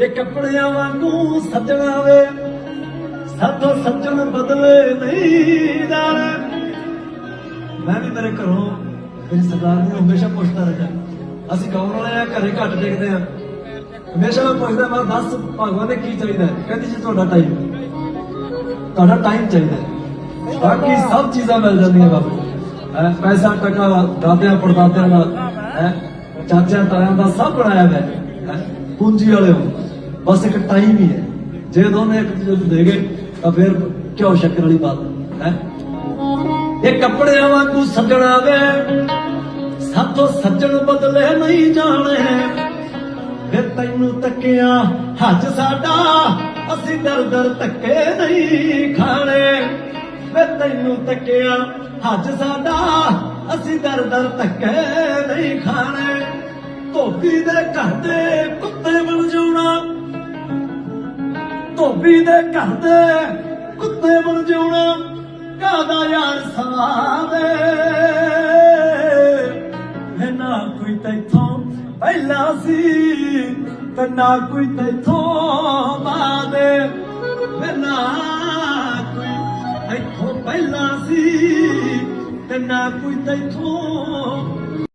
ਇਹ ਕੱਪੜਿਆਂ ਵਾਂਗੂ ਸੱਜਣਾ ਵੇ ਸਾਥੋਂ ਸੱਜਣ ਬਦਲੇ ਨਹੀਂ ਜਾਣੇ। ਮੈਂ ਵੀ ਮੇਰੇ ਘਰੋਂ ਮੇਰੀ ਸਰਦਾਰ ਨੂੰ ਹਮੇਸ਼ਾ ਪੁੱਛਦਾ ਰਹਿੰਦਾ ਅਸੀਂ ਗਾਉਣ ਵਾਲੇ ਆ? ਘਰੇ ਘੱਟ ਦੇਖਦੇ ਆ। ਹਮੇਸ਼ਾ ਮੈਂ ਪੁੱਛਦਾ ਮੈਂ ਦੱਸ ਭਗਵਾਨ ਨੇ ਕੀ ਚਾਹੀਦਾ ਕਹਿੰਦੀ ਜੀ ਤੁਹਾਡਾ ਟਾਈਮ ਤੁਹਾਡਾ ਟਾਈਮ ਚਾਹੀਦਾ ਬਾਕੀ ਸਭ ਚੀਜ਼ਾਂ ਮਿਲ ਜਾਂਦੀਆਂ ਬਾਪੂ ਹੈਂ, ਪੈਸਾ ਟਕਾ ਦਾਦਿਆਂ ਪੜਦਾਦਿਆਂ ਦਾ ਹੈ ਚਾਚਿਆਂ ਤਾਇਆਂ ਦਾ ਸਭ ਬਣਾਇਆ ਹੋਇਆ ਹੈ। ਪੂੰਜੀ ਵਾਲੇ ਹੋ ਬਸ ਇੱਕ ਟਾਈਮ ਹੀ ਹੈ। ਜੇ ਦੋਨੇ ਇੱਕ ਦੂਜੇ ਨੂੰ ਦੇ ਗਏ, ਤਾਂ ਫਿਰ ਕਿਉਂ ਸ਼ੱਕਰ ਵਾਲੀ ਬਾਤ ਹੈ। ਇਹ ਕੱਪੜਿਆਂ ਵਾਂਗੂ ਸੱਜਣਾ ਵੇ ਸਾਥੋਂ ਸੱਜਣ ਬਦਲੇ ਨਹੀਂ ਜਾਣੇ। ਵੇ ਤੈਨੂੰ ਤੱਕਿਆ, ਹੱਜ ਸਾਡਾ, ਅਸੀਂ ਦਰ ਦਰ ਧੱਕੇ ਨਹੀਂ ਖਾਣੇ। ਵੇ ਤੈਨੂੰ ਤੱਕਿਆ, ਹੱਜ ਸਾਡਾ, ਅਸੀਂ ਦਰ ਦਰ ਧੱਕੇ ਨਹੀਂ ਖਾਣੇ। ਧੋਬੀ ਦੇ ਘਰ ਦੇ ਧੋਬੀ ਦੇ ਘਰ ਦੇ ਕੁੱਤੇ ਬਣ ਜਾਣਾ ਕਾਦਾ ਯਾਰ ਸਵਾਵੇ ਹੈ ਨਾ ਕੋਈ ਤੈਥੋਂ ਪਹਿਲਾਂ ਸੀ, ਤੇ ਨਾ ਕੋਈ ਤੈਥੋਂ ਬਾਅਦ ਵੇ ਨਾ ਕੋਈ ਇੱਥੋਂ ਪਹਿਲਾਂ ਸੀ, ਤੇ ਨਾ ਕੋਈ ਤੈਥੋਂ